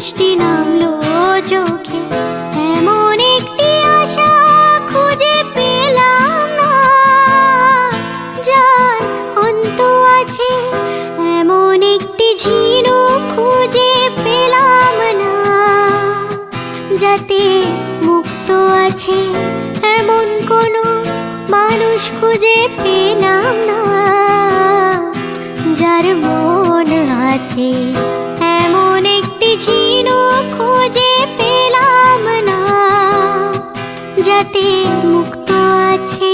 বৃষ্টি নামলো চোখে। এমন একটি আশা খুঁজে পেলাম না। যার অন্ত আছে, এমন একটি ঝিনুক খুঁজে পেলাম না। যাতে মুক্ত আছে, এমন কোনো মানুষ খুঁজে পেলাম না। যাতে মুক্ত আছে।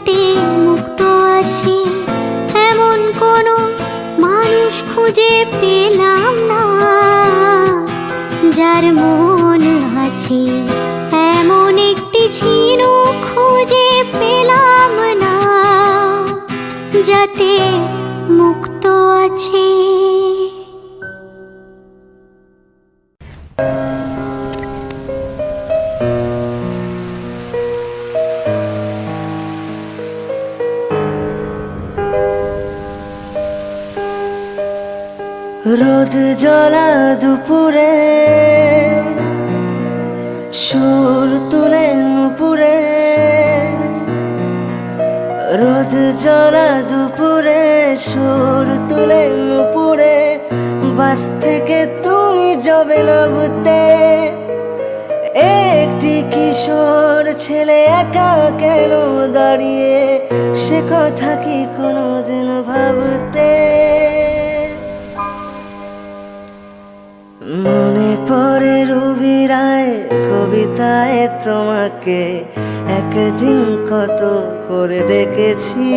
যাতে মুক্ত আছি এমন কোনো মানুষ খুঁজে পেলাম রোদ জ্বলা দুপুরে, সুর তুলে নুপুরে। রোদ জ্বলা দুপুরে, সুর তুলে নুপুরে। বাস থেকে তুমি যাবে নবতে একটি কিশোর ছেলে একা কেন দাঁড়িয়ে? সে কথা কি কোনোদিন ভাবতে কবিতায় তোমাকে একদিন কত করে দেখেছি।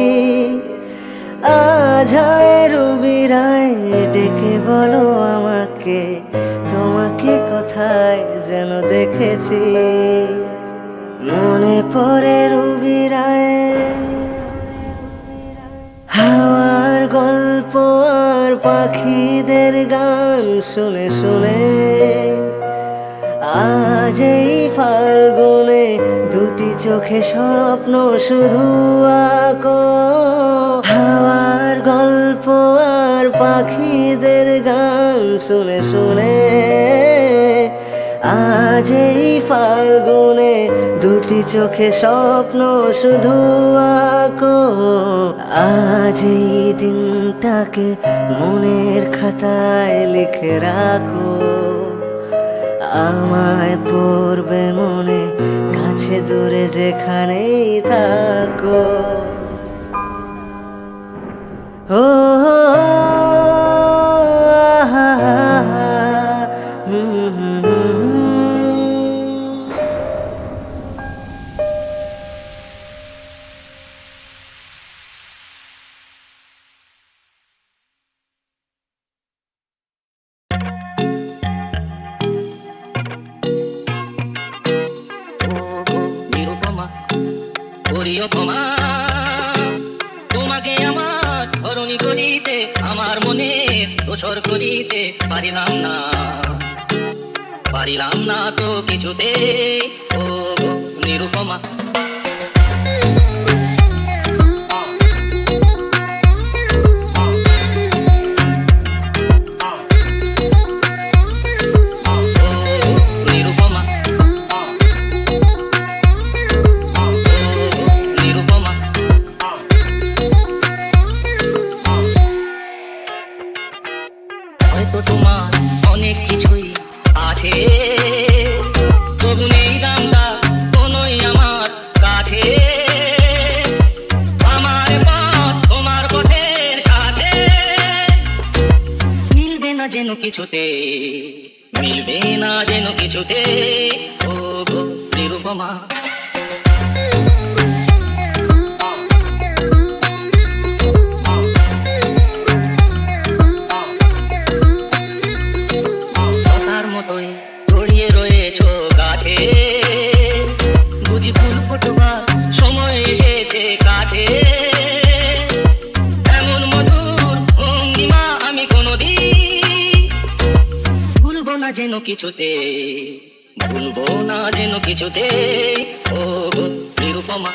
আজ হয় রবি রায় ডেকে বলো আমাকে, তোমাকে কোথায় যেন দেখেছি। মনে পড়ে রবি রায় হাওয়ার গল্প আর পাখিদের গান শুনে শুনে। চোখে স্বপ্ন শুধু আঁকো। হাওয়ার গল্প আর পাখিদের গান শুনে শুনে। আজ এই ফাল্গুনে দুটি চোখে স্বপ্ন শুধু আঁকো। আজ এই দিনটাকে মনের খাতায় লিখে রাখো। আমায় পড়বে মনে কাছে দূরে যেখানেই থাকো। ও কিছুতে না যেন কিছুতে ভুলবো না যেন কিছুতে। ও গো নিরুপমা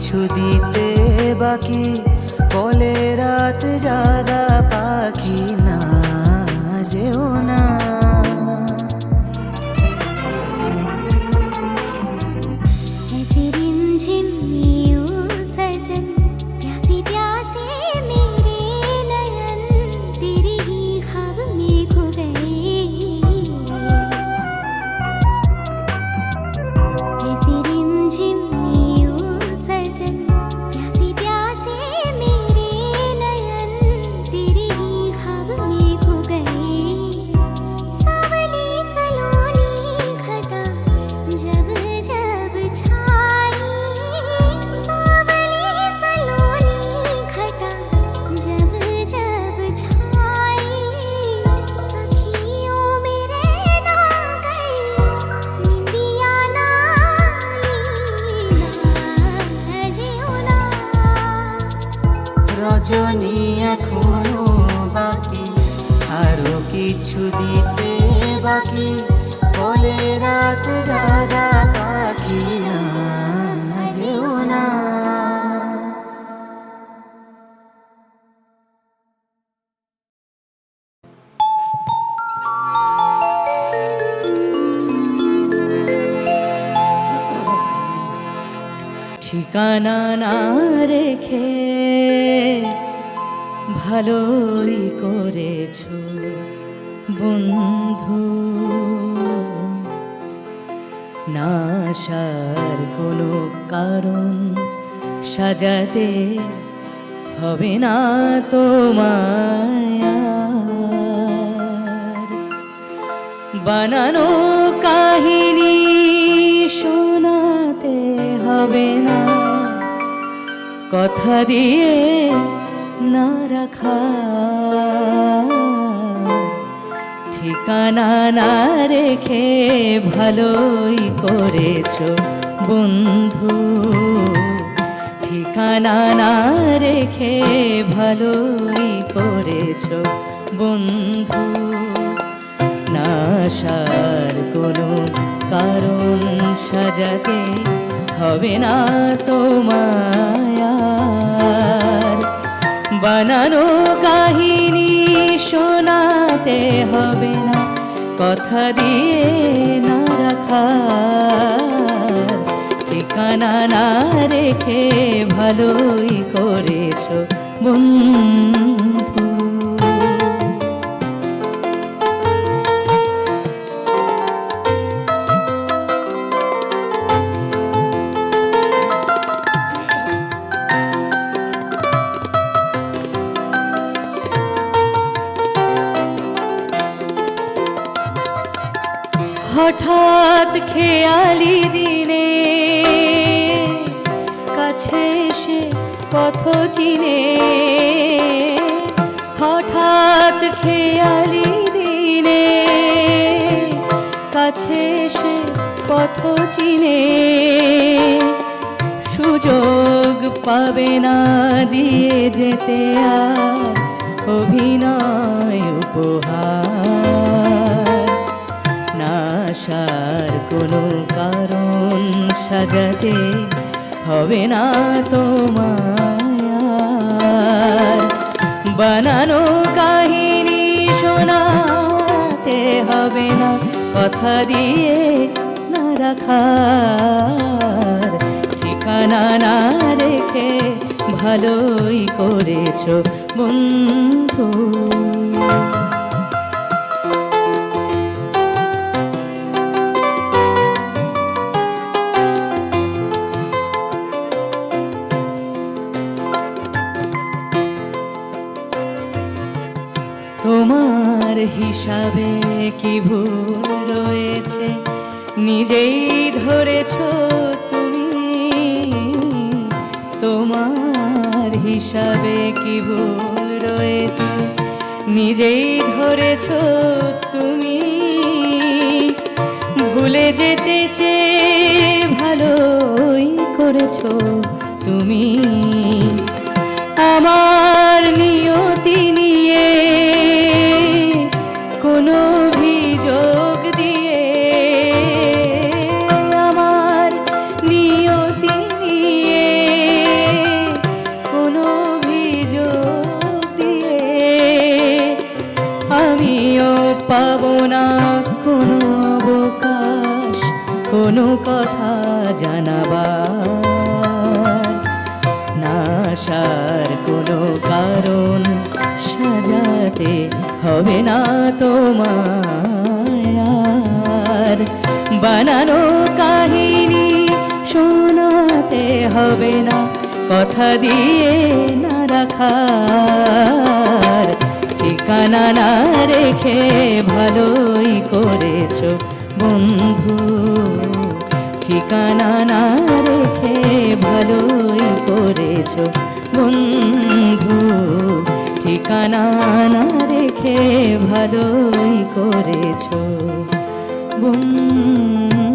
কিছুদিন রজনী এখনও বাকি। আরও কিছু দিতে বাকি। বলে রাত জাগা পাখি যেও ঠিকানা না রেখে ভালোই করেছ, বন্ধু। নাশার কোনো কারণ সাজাতে হবে না তোমার বানানো কাহিনী শোনাতে হবে না, কথা দিয়ে না রাখা। ঠিকানা না রেখে ভালোই করেছ বন্ধু। ঠিকানা না রেখে ভালোই করেছ বন্ধু। নাশার কোনো কারণ সাজাতে হবে না তোমায়া বানানো কাহিনী শোনাতে হবে না। কথা দিয়ে না রাখা। ঠিকানা না রেখে ভালোই করেছ। বুম সাজাতে হবে না তোমার বানানো কাহিনী শোনাতে হবে না, কথা দিয়ে না রাখার। ঠিকানা না রেখে ভালোই করেছ বন্ধু। হিসাবে কি ভুল রয়েছে? নিজেই ধরেছ তুমি, তোমার হিসাবে কি ভুল রয়েছে? নিজেই ধরেছ তুমি, ভুলে যেতে চেয়ে ভালোই করেছ তুমি। আমার নিয়তি নিয়ে আসার কোনো কারণ সাজাতে হবে না তোমার বানানো কাহিনী শোনাতে হবে না, কথা দিয়ে না রাখার। ঠিকানা না রেখে ভালোই করেছ বন্ধু, ঠিকানা না রেখে ভালোই করেছ বন্ধু ঠিকানা না রেখে ভালোই করেছ। বন্ধু